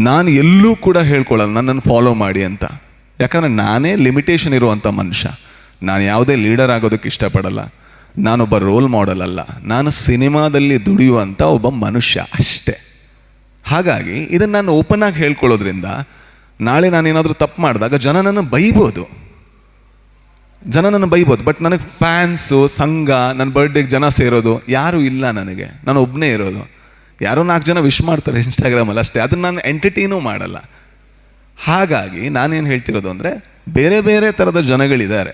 ನಾನು ಎಲ್ಲೂ ಕೂಡ ಹೇಳ್ಕೊಳ್ಳಲ್ಲ, ನನ್ನನ್ನು ಫಾಲೋ ಮಾಡಿ ಅಂತ. ಯಾಕಂದರೆ ನಾನೇ ಲಿಮಿಟೇಷನ್ ಇರುವಂಥ ಮನುಷ್ಯ. ನಾನು ಯಾವುದೇ ಲೀಡರ್ ಆಗೋದಕ್ಕೆ ಇಷ್ಟಪಡಲ್ಲ. ನಾನೊಬ್ಬ ರೋಲ್ ಮಾಡೆಲ್ ಅಲ್ಲ. ನಾನು ಸಿನಿಮಾದಲ್ಲಿ ದುಡಿಯುವಂಥ ಒಬ್ಬ ಮನುಷ್ಯ ಅಷ್ಟೇ. ಹಾಗಾಗಿ ಇದನ್ನು ನಾನು ಓಪನ್ ಆಗಿ ಹೇಳ್ಕೊಳ್ಳೋದ್ರಿಂದ ನಾಳೆ ನಾನೇನಾದರೂ ತಪ್ಪು ಮಾಡಿದಾಗ ಜನ ನನ್ನ ಬೈಬೋದು. ಜನ ನನ್ನ ಬೈಬೋದು. ಬಟ್ ನನಗೆ ಫ್ಯಾನ್ಸು ಸಂಘ, ನನ್ನ ಬರ್ಡೇಗೆ ಜನ ಸೇರೋದು ಯಾರೂ ಇಲ್ಲ ನನಗೆ. ನಾನು ಒಬ್ಬನೇ ಇರೋದು. ಯಾರೋ ನಾಲ್ಕು ಜನ ವಿಶ್ ಮಾಡ್ತಾರೆ ಇನ್ಸ್ಟಾಗ್ರಾಮಲ್ಲಿ ಅಷ್ಟೇ. ಅದನ್ನು ನಾನು ಎಂಟರ್ಟೈನೂ ಮಾಡಲ್ಲ. ಹಾಗಾಗಿ ನಾನೇನು ಹೇಳ್ತಿರೋದು ಅಂದರೆ, ಬೇರೆ ಬೇರೆ ಥರದ ಜನಗಳಿದ್ದಾರೆ.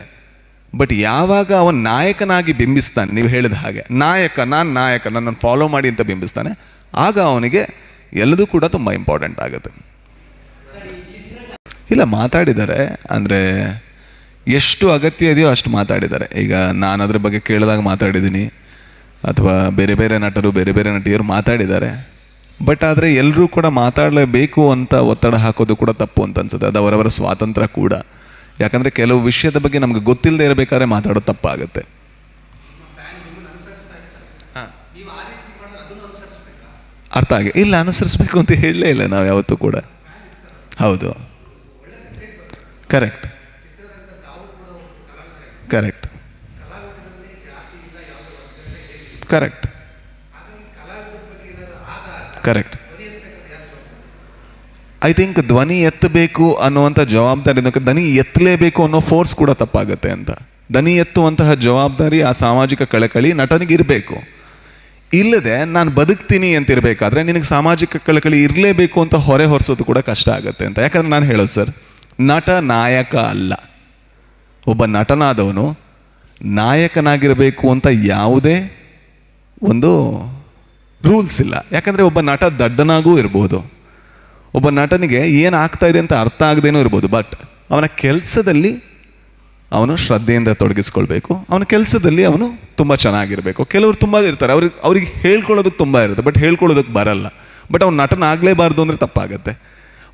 ಬಟ್ ಯಾವಾಗ ಅವನು ನಾಯಕನಾಗಿ ಬಿಂಬಿಸ್ತಾನೆ, ನೀವು ಹೇಳಿದ ಹಾಗೆ, ನಾಯಕ, ನಾನು ನಾಯಕ, ನನ್ನನ್ನು ಫಾಲೋ ಮಾಡಿ ಅಂತ ಬಿಂಬಿಸ್ತಾನೆ, ಆಗ ಅವನಿಗೆ ಎಲ್ಲದೂ ಕೂಡ ತುಂಬ ಇಂಪಾರ್ಟೆಂಟ್ ಆಗುತ್ತೆ. ಇಲ್ಲ, ಮಾತಾಡಿದ್ದಾರೆ, ಅಂದರೆ ಎಷ್ಟು ಅಗತ್ಯ ಇದೆಯೋ ಅಷ್ಟು ಮಾತಾಡಿದ್ದಾರೆ. ಈಗ ನಾನು ಅದ್ರ ಬಗ್ಗೆ ಕೇಳಿದಾಗ ಮಾತಾಡಿದ್ದೀನಿ. ಅಥವಾ ಬೇರೆ ಬೇರೆ ನಟರು, ಬೇರೆ ಬೇರೆ ನಟಿಯರು ಮಾತಾಡಿದ್ದಾರೆ. ಬಟ್ ಆದರೆ ಎಲ್ಲರೂ ಕೂಡ ಮಾತಾಡಲೇಬೇಕು ಅಂತ ಒತ್ತಡ ಹಾಕೋದು ಕೂಡ ತಪ್ಪು ಅಂತ ಅನ್ಸುತ್ತೆ. ಅದು ಅವರವರ ಸ್ವಾತಂತ್ರ್ಯ ಕೂಡ. ಯಾಕಂದರೆ ಕೆಲವು ವಿಷಯದ ಬಗ್ಗೆ ನಮಗೆ ಗೊತ್ತಿಲ್ಲದೆ ಇರಬೇಕಾದ್ರೆ ಮಾತಾಡೋದು ತಪ್ಪಾಗುತ್ತೆ. ಅರ್ಥ ಆಗಿ. ಇಲ್ಲ, ಅನುಸರಿಸ್ಬೇಕು ಅಂತ ಹೇಳಲೇ ಇಲ್ಲ ನಾವು ಯಾವತ್ತೂ ಕೂಡ. ಹೌದು. Correct correct correct correct I think ಧ್ವನಿ ಎತ್ತಬೇಕು ಅನ್ನುವಂಥ ಜವಾಬ್ದಾರಿ ಧ್ವನಿ ಎತ್ತಲೇಬೇಕು ಅನ್ನೋ ಫೋರ್ಸ್ ಕೂಡ ತಪ್ಪಾಗುತ್ತೆ ಅಂತ. ಧ್ವನಿ ಎತ್ತುವಂತಹ ಜವಾಬ್ದಾರಿ ಆ ಸಾಮಾಜಿಕ ಕಳಕಳಿ ನಟನಿಗೆ ಇರಬೇಕು. ಇಲ್ಲದೆ ನಾನು ಬದುಕ್ತೀನಿ ಅಂತಿರಬೇಕಾದ್ರೆ ನಿನಗೆ ಸಾಮಾಜಿಕ ಕಳಕಳಿ ಇರಲೇಬೇಕು ಅಂತ ಹೊರೆ ಹೊರಿಸೋದು ಕೂಡ ಕಷ್ಟ ಆಗುತ್ತೆ ಅಂತ. ಯಾಕಂದ್ರೆ ನಾನು ಹೇಳೋದು ಸರ್, ನಟ ನಾಯಕ ಅಲ್ಲ. ಒಬ್ಬ ನಟನಾದವನು ನಾಯಕನಾಗಿರಬೇಕು ಅಂತ ಯಾವುದೇ ಒಂದು ರೂಲ್ಸ್ ಇಲ್ಲ. ಯಾಕಂದರೆ ಒಬ್ಬ ನಟ ದಡ್ಡನಾಗೂ ಇರ್ಬೋದು. ಒಬ್ಬ ನಟನಿಗೆ ಏನು ಆಗ್ತಾ ಇದೆ ಅಂತ ಅರ್ಥ ಆಗದೇನೂ ಇರ್ಬೋದು ಬಟ್ ಅವನ ಕೆಲಸದಲ್ಲಿ ಅವನು ಶ್ರದ್ಧೆಯಿಂದ ತೊಡಗಿಸ್ಕೊಳ್ಬೇಕು. ಅವನ ಕೆಲಸದಲ್ಲಿ ಅವನು ತುಂಬ ಚೆನ್ನಾಗಿರಬೇಕು. ಕೆಲವರು ತುಂಬ ಇರ್ತಾರೆ, ಅವ್ರಿಗೆ ಅವ್ರಿಗೆ ಹೇಳ್ಕೊಳ್ಳೋದಕ್ಕೆ ತುಂಬ ಇರುತ್ತೆ ಬಟ್ ಹೇಳ್ಕೊಳ್ಳೋದಕ್ಕೆ ಬರಲ್ಲ. ಬಟ್ ಅವ್ನು ನಟನ ಆಗಲೇಬಾರ್ದು ಅಂದರೆ ತಪ್ಪಾಗುತ್ತೆ.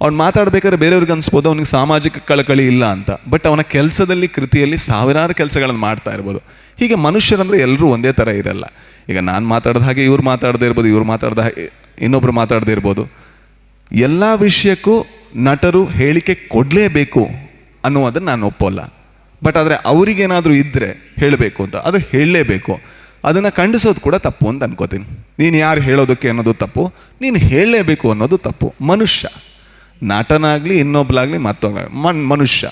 ಅವ್ನು ಮಾತಾಡಬೇಕಾದ್ರೆ ಬೇರೆಯವ್ರಿಗೆ ಅನಿಸ್ಬೋದು, ಅವನಿಗೆ ಸಾಮಾಜಿಕ ಕಳಕಳಿ ಇಲ್ಲ ಅಂತ. ಬಟ್ ಅವನ ಕೆಲಸದಲ್ಲಿ, ಕೃತಿಯಲ್ಲಿ ಸಾವಿರಾರು ಕೆಲಸಗಳನ್ನು ಮಾಡ್ತಾ ಇರ್ಬೋದು. ಹೀಗೆ ಮನುಷ್ಯರಂದರೆ ಎಲ್ಲರೂ ಒಂದೇ ಥರ ಇರಲ್ಲ. ಈಗ ನಾನು ಮಾತಾಡಿದ ಹಾಗೆ ಇವ್ರು ಮಾತಾಡದೇ ಇರ್ಬೋದು, ಇವ್ರು ಮಾತಾಡ್ದ ಹಾಗೆ ಇನ್ನೊಬ್ರು ಮಾತಾಡದೇ ಇರ್ಬೋದು. ಎಲ್ಲ ವಿಷಯಕ್ಕೂ ನಟರು ಹೇಳಿಕೆ ಕೊಡಲೇಬೇಕು ಅನ್ನುವುದನ್ನು ನಾನು ಒಪ್ಪೋಲ್ಲ. ಬಟ್ ಆದರೆ ಅವರಿಗೇನಾದರೂ ಇದ್ದರೆ ಹೇಳಬೇಕು ಅಂತ, ಅದು ಹೇಳಲೇಬೇಕು ಅದನ್ನು ಖಂಡಿಸೋದು ಕೂಡ ತಪ್ಪು ಅಂತ ಅನ್ಕೋತೀನಿ. ನೀನು ಯಾರು ಹೇಳೋದಕ್ಕೆ ಅನ್ನೋದು ತಪ್ಪು, ನೀನು ಹೇಳಲೇಬೇಕು ಅನ್ನೋದು ತಪ್ಪು. ಮನುಷ್ಯ. ನಟನಾಗಲಿ ಇನ್ನೊಬ್ಬಲಾಗಲಿ ಮತ್ತೊಬ್ಬ ಮನ್, ಮನುಷ್ಯ.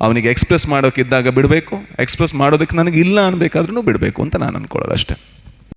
ಅವನಿಗೆ ಎಕ್ಸ್ಪ್ರೆಸ್ ಮಾಡೋಕ್ಕಿದ್ದಾಗ ಬಿಡಬೇಕು ಎಕ್ಸ್ಪ್ರೆಸ್ ಮಾಡೋದಕ್ಕೆ ನನಗೆ ಇಲ್ಲ ಅನ್ಬೇಕಾದ್ರೂ ಬಿಡಬೇಕು ಅಂತ ನಾನು ಅನ್ಕೊಳ್ಳೋದು ಅಷ್ಟೇ